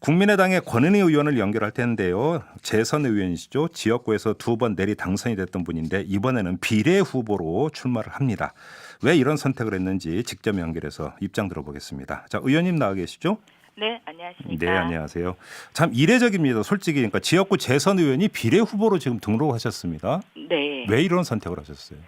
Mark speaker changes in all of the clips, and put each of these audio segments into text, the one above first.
Speaker 1: 국민의당의 권은희 의원을 연결할 텐데요. 재선 의원이시죠. 지역구에서 두 번 내리 당선이 됐던 분인데 이번에는 비례 후보로 출마를 합니다. 왜 이런 선택을 했는지 직접 연결해서 입장 들어보겠습니다. 자, 의원님 나와 계시죠?
Speaker 2: 네, 안녕하십니까.
Speaker 1: 네, 안녕하세요. 참 이례적입니다. 솔직히 그러니까 지역구 재선 의원이 비례 후보로 지금 등록하셨습니다.
Speaker 2: 네.
Speaker 1: 왜 이런 선택을 하셨어요?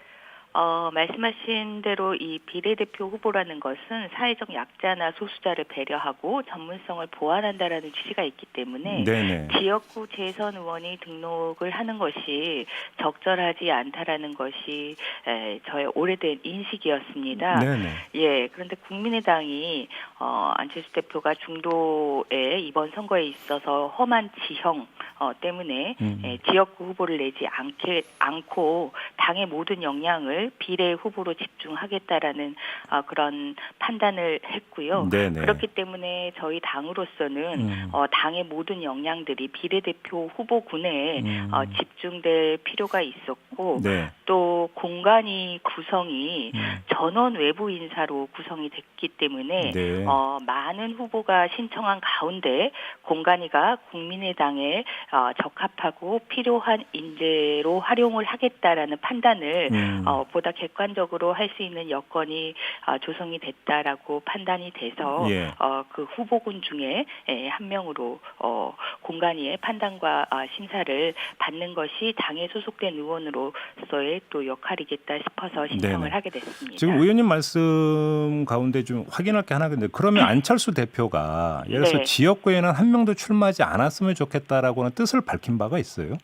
Speaker 2: 어, 말씀하신 대로 이 비례대표 후보라는 것은 사회적 약자나 소수자를 배려하고 전문성을 보완한다라는 취지가 있기 때문에
Speaker 1: 네네.
Speaker 2: 지역구 재선 의원이 등록을 하는 것이 적절하지 않다라는 것이 에, 저의 오래된 인식이었습니다.
Speaker 1: 네네.
Speaker 2: 예, 그런데 국민의당이 어, 안철수 대표가 중도에 이번 선거에 있어서 험한 지형 어, 때문에
Speaker 1: 음.
Speaker 2: 예, 지역구 후보를 내지 않게 않고 당의 모든 역량을 비례 후보로 집중하겠다라는 어, 그런 판단을 했고요.
Speaker 1: 네네.
Speaker 2: 그렇기 때문에 저희 당으로서는
Speaker 1: 음.
Speaker 2: 어, 당의 모든 역량들이 비례대표 후보군에
Speaker 1: 음.
Speaker 2: 어, 집중될 필요가 있었고
Speaker 1: 네.
Speaker 2: 또 공간이 구성이
Speaker 1: 음.
Speaker 2: 전원 외부 인사로 구성이 됐기 때문에
Speaker 1: 네.
Speaker 2: 어, 많은 후보가 신청한 가운데 공간이가 국민의당에 어, 적합하고 필요한 인재로 활용을 하겠다라는 판단을
Speaker 1: 음.
Speaker 2: 어, 보다 객관적으로 할 수 있는 여건이 어, 조성이 됐다라고 판단이 돼서
Speaker 1: 예.
Speaker 2: 어, 그 후보군 중에 에, 한 명으로 어, 공간위의 판단과 아, 심사를 받는 것이 당에 소속된 의원으로 서의 또 역할이겠다 싶어서 신청을
Speaker 1: 네네.
Speaker 2: 하게 됐습니다.
Speaker 1: 지금 의원님 말씀 가운데 좀 확인할 게 하나 근데 그러면 안철수 대표가 예를 들어서
Speaker 2: 네.
Speaker 1: 지역구에는 한 명도 출마하지 않았으면 좋겠다라고는 뜻을 밝힌 바가 있어요.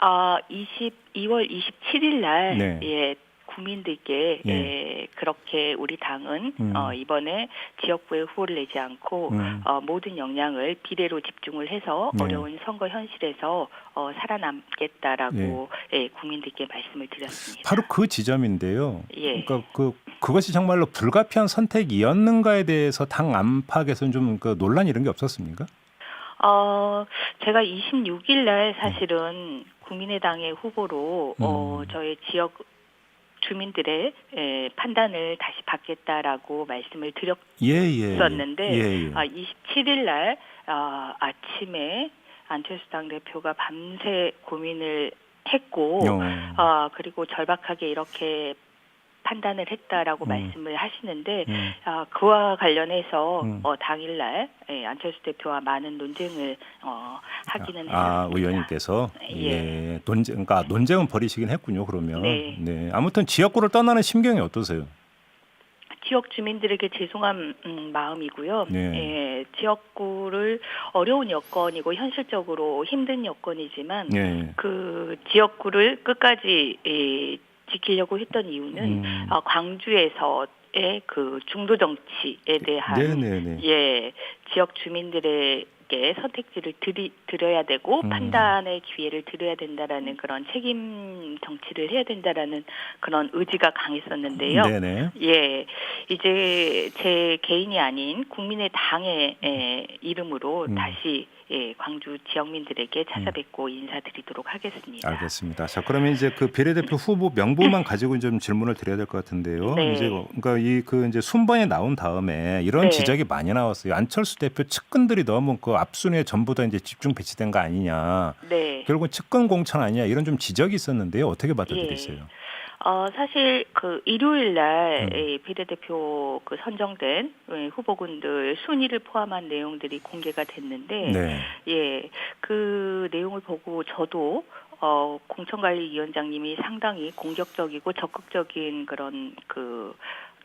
Speaker 2: 아, 20, 2월 27일 날
Speaker 1: 네.
Speaker 2: 예, 국민들께
Speaker 1: 예.
Speaker 2: 예, 그렇게 우리 당은
Speaker 1: 음.
Speaker 2: 어, 이번에 지역구에 후보를 내지 않고
Speaker 1: 음.
Speaker 2: 어, 모든 역량을 비례로 집중을 해서
Speaker 1: 네.
Speaker 2: 어려운 선거 현실에서 어, 살아남겠다라고 예, 국민들께 말씀을 드렸습니다.
Speaker 1: 바로 그 지점인데요.
Speaker 2: 예.
Speaker 1: 그러니까 그 그것이 정말로 불가피한 선택이었는가에 대해서 당 안팎에서는 좀 그 논란 이런 게 없었습니까?
Speaker 2: 어, 제가 26일 날 사실은 국민의당의 후보로 어,
Speaker 1: 음.
Speaker 2: 저의 지역 주민들의 에, 판단을 다시 받겠다라고 말씀을 드렸
Speaker 1: 예, 예.
Speaker 2: 있었는데,
Speaker 1: 예, 예.
Speaker 2: 아, 27일 날 아, 아침에 안철수 당 대표가 밤새 고민을 했고
Speaker 1: 어.
Speaker 2: 아, 그리고 절박하게 이렇게 판단을 했다라고
Speaker 1: 음.
Speaker 2: 말씀을 하시는데
Speaker 1: 음.
Speaker 2: 아, 그와 관련해서
Speaker 1: 음.
Speaker 2: 어, 당일날 예, 안철수 대표와 많은 논쟁을 어, 하기는
Speaker 1: 아,
Speaker 2: 했습니다.
Speaker 1: 의원님께서
Speaker 2: 예.
Speaker 1: 예. 논쟁 그러니까 논쟁은 벌이시긴 했군요. 그러면
Speaker 2: 네.
Speaker 1: 아무튼 지역구를 떠나는 심경이 어떠세요?
Speaker 2: 지역 주민들에게 죄송한 음, 마음이고요.
Speaker 1: 네.
Speaker 2: 예, 지역구를 어려운 여건이고 현실적으로 힘든 여건이지만
Speaker 1: 예.
Speaker 2: 그 지역구를 끝까지 예, 지키려고 했던 이유는
Speaker 1: 음.
Speaker 2: 어, 광주에서의 그 중도 정치에 대한
Speaker 1: 네네네.
Speaker 2: 예, 지역 주민들에게 선택지를 드리, 드려야 되고
Speaker 1: 음.
Speaker 2: 판단의 기회를 드려야 된다라는 그런 책임 정치를 해야 된다라는 그런 의지가 강했었는데요.
Speaker 1: 네네.
Speaker 2: 예, 이제 제 개인이 아닌 국민의 당의 에, 이름으로
Speaker 1: 음.
Speaker 2: 다시 예, 광주 지역민들에게 찾아뵙고 인사드리도록 하겠습니다.
Speaker 1: 알겠습니다. 자, 그러면 이제 그 비례대표 후보 명부만 가지고 좀 질문을 드려야 될 것 같은데요.
Speaker 2: 네.
Speaker 1: 이제 뭐, 그러니까 이 그 이제 순번에 나온 다음에 이런
Speaker 2: 네.
Speaker 1: 지적이 많이 나왔어요. 안철수 대표 측근들이 너무 그 앞순위에 전부 다 이제 집중 배치된 거 아니냐.
Speaker 2: 네.
Speaker 1: 결국은 측근 공천 아니냐 이런 좀 지적이 있었는데요. 어떻게
Speaker 2: 예.
Speaker 1: 받아들이세요?
Speaker 2: 어, 사실 그 일요일 날
Speaker 1: 음.
Speaker 2: 예, 비례대표 그 선정된 예, 후보군들 순위를 포함한 내용들이 공개가 됐는데
Speaker 1: 네.
Speaker 2: 예, 그 내용을 보고 저도 어, 공천관리위원장님이 상당히 공격적이고 적극적인 그런 그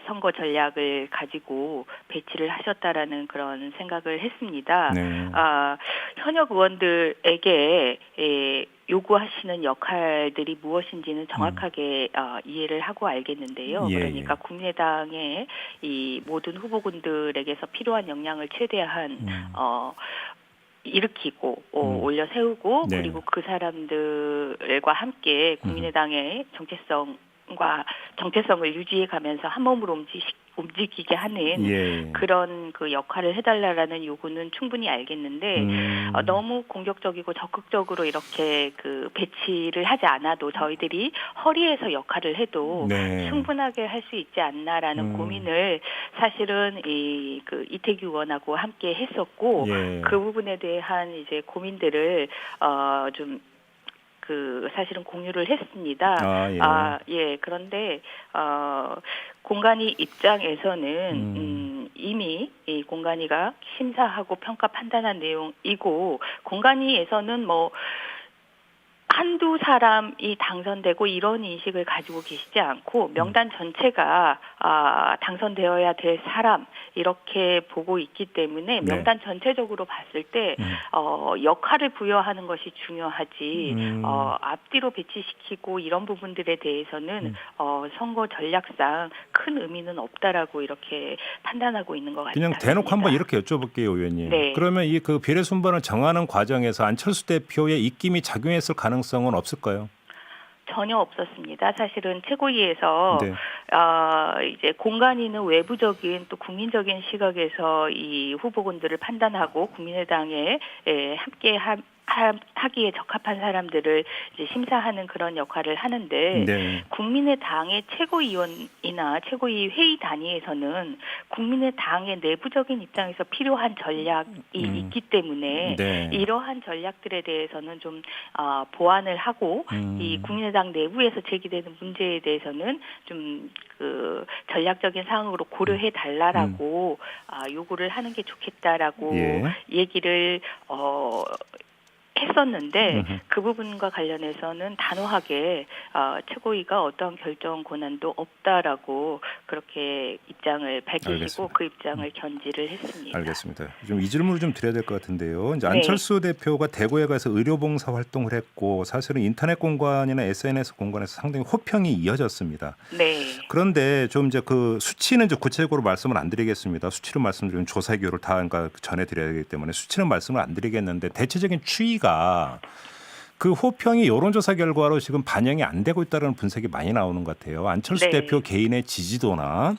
Speaker 2: 선거 전략을 가지고 배치를 하셨다라는 그런 생각을 했습니다.
Speaker 1: 네.
Speaker 2: 아, 현역 의원들에게 예, 요구하시는 역할들이 무엇인지는 정확하게 어, 이해를 하고 알겠는데요.
Speaker 1: 음. 예,
Speaker 2: 그러니까
Speaker 1: 예.
Speaker 2: 국민의당의 이 모든 후보군들에게서 필요한 역량을 최대한
Speaker 1: 음.
Speaker 2: 어, 일으키고 어,
Speaker 1: 음.
Speaker 2: 올려 세우고
Speaker 1: 네.
Speaker 2: 그리고 그 사람들과 함께 국민의당의 정체성 과 정체성을 유지해 가면서 한 몸으로 움직이, 움직이게 하는
Speaker 1: 예.
Speaker 2: 그런 그 역할을 해달라라는 요구는 충분히 알겠는데
Speaker 1: 음.
Speaker 2: 어, 너무 공격적이고 적극적으로 이렇게 그 배치를 하지 않아도 저희들이 허리에서 역할을 해도
Speaker 1: 네.
Speaker 2: 충분하게 할 수 있지 않나라는
Speaker 1: 음.
Speaker 2: 고민을 사실은 이 그 이태규 의원하고 함께 했었고
Speaker 1: 예.
Speaker 2: 그 부분에 대한 이제 고민들을 어좀 그 사실은 공유를 했습니다.
Speaker 1: 아, 예.
Speaker 2: 아, 예. 그런데 어 공간이 입장에서는
Speaker 1: 음.
Speaker 2: 음. 이미 이 공간이가 심사하고 평가 판단한 내용이고 공간이에서는 뭐 한두 사람이 당선되고 이런 인식을 가지고 계시지 않고 명단 전체가 아, 당선되어야 될 사람 이렇게 보고 있기 때문에
Speaker 1: 네.
Speaker 2: 명단 전체적으로 봤을 때
Speaker 1: 음.
Speaker 2: 어, 역할을 부여하는 것이 중요하지
Speaker 1: 음.
Speaker 2: 어, 앞뒤로 배치시키고 이런 부분들에 대해서는
Speaker 1: 음.
Speaker 2: 어, 선거 전략상 큰 의미는 없다라고 이렇게 판단하고 있는 것 같습니다.
Speaker 1: 그냥 대놓고 한번 이렇게 여쭤볼게요, 의원님.
Speaker 2: 네.
Speaker 1: 그러면 이 그 비례 순번을 정하는 과정에서 안철수 대표의 입김이 작용했을 가능성 은 없을까요?
Speaker 2: 전혀 없었습니다. 사실은 최고위에서
Speaker 1: 네.
Speaker 2: 아, 이제 공간이는 외부적인 또 국민적인 시각에서 이 후보군들을 판단하고 국민의당에 예, 함께 하, 하, 하기에 적합한 사람들을 심사하는 그런 역할을 하는데
Speaker 1: 네.
Speaker 2: 국민의당의 최고위원이나 최고위 회의 단위에서는 국민의당의 내부적인 입장에서 필요한 전략이
Speaker 1: 음.
Speaker 2: 있기 때문에
Speaker 1: 네.
Speaker 2: 이러한 전략들에 대해서는 좀 아, 보완을 하고
Speaker 1: 음.
Speaker 2: 이 국민의당 내부에서 제기되는 문제에 대해서는 좀 그 전략적인 사항으로 고려해 달라라고 아, 요구를 하는 게 좋겠다라고
Speaker 1: 음. 예.
Speaker 2: 얘기를 어 했었는데. 그 부분과 관련해서는 단호하게 어, 최고위가 어떠한 결정 권한도 없다라고 그렇게 입장을 밝히시고
Speaker 1: 알겠습니다.
Speaker 2: 그 입장을 견지를 했습니다.
Speaker 1: 알겠습니다. 좀 이 질문을 좀 드려야 될 것 같은데요. 이제
Speaker 2: 네.
Speaker 1: 안철수 대표가 대구에 가서 의료봉사 활동을 했고 사실은 인터넷 공간이나 SNS 공간에서 상당히 호평이 이어졌습니다.
Speaker 2: 네.
Speaker 1: 그런데 좀 이제 그 수치는 이제 구체적으로 말씀을 안 드리겠습니다. 수치로 말씀드리면 조사 기호를 다 그러니까 전해드려야 되기 때문에 수치는 말씀을 안 드리겠는데 대체적인 추이 가 그 호평이 여론조사 결과로 지금 반영이 안 되고 있다는 분석이 많이 나오는 것 같아요. 안철수
Speaker 2: 네.
Speaker 1: 대표 개인의 지지도나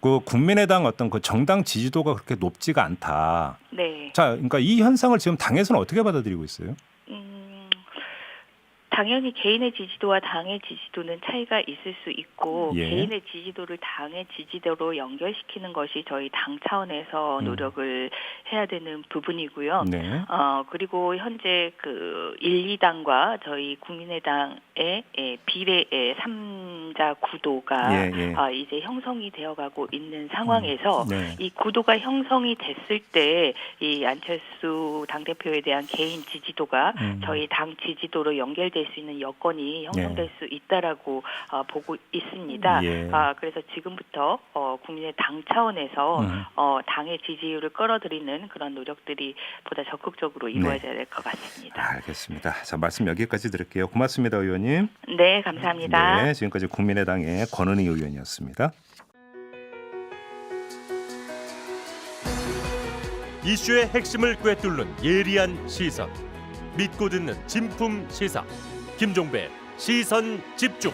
Speaker 1: 그 국민의당 어떤 그 정당 지지도가 그렇게 높지가 않다.
Speaker 2: 네.
Speaker 1: 자, 그러니까 이 현상을 지금 당에서는 어떻게 받아들이고 있어요?
Speaker 2: 음, 당연히 개인의 지지도와 당의 지지도는 차이가 있을 수 있고
Speaker 1: 예.
Speaker 2: 개인의 지지도를 당의 지지도로 연결시키는 것이 저희 당 차원에서
Speaker 1: 음.
Speaker 2: 노력을 해야 되는 부분이고요.
Speaker 1: 네.
Speaker 2: 어, 그리고 현재 그 1, 2당과 저희 국민의당의 예, 비례의 3자 구도가
Speaker 1: 예, 예.
Speaker 2: 아, 이제 형성이 되어 가고 있는 상황에서
Speaker 1: 네.
Speaker 2: 이 구도가 형성이 됐을 때 이 안철수 당 대표에 대한 개인 지지도가
Speaker 1: 음.
Speaker 2: 저희 당 지지도로 연결 될 수 있는 여건이 형성될 수 있다라고 어, 보고 있습니다.
Speaker 1: 예.
Speaker 2: 아, 그래서 지금부터 어, 국민의 당 차원에서
Speaker 1: 음.
Speaker 2: 어, 당의 지지율을 끌어들이는 그런 노력들이 보다 적극적으로 이루어져야 될 것 같습니다.
Speaker 1: 알겠습니다. 자, 말씀 여기까지 드릴게요. 고맙습니다, 의원님.
Speaker 2: 네, 감사합니다.
Speaker 1: 네, 지금까지 국민의당의 권은희 의원이었습니다.
Speaker 3: 이슈의 핵심을 꿰뚫는 예리한 시선 믿고 듣는 진품 시사 김종배 시선 집중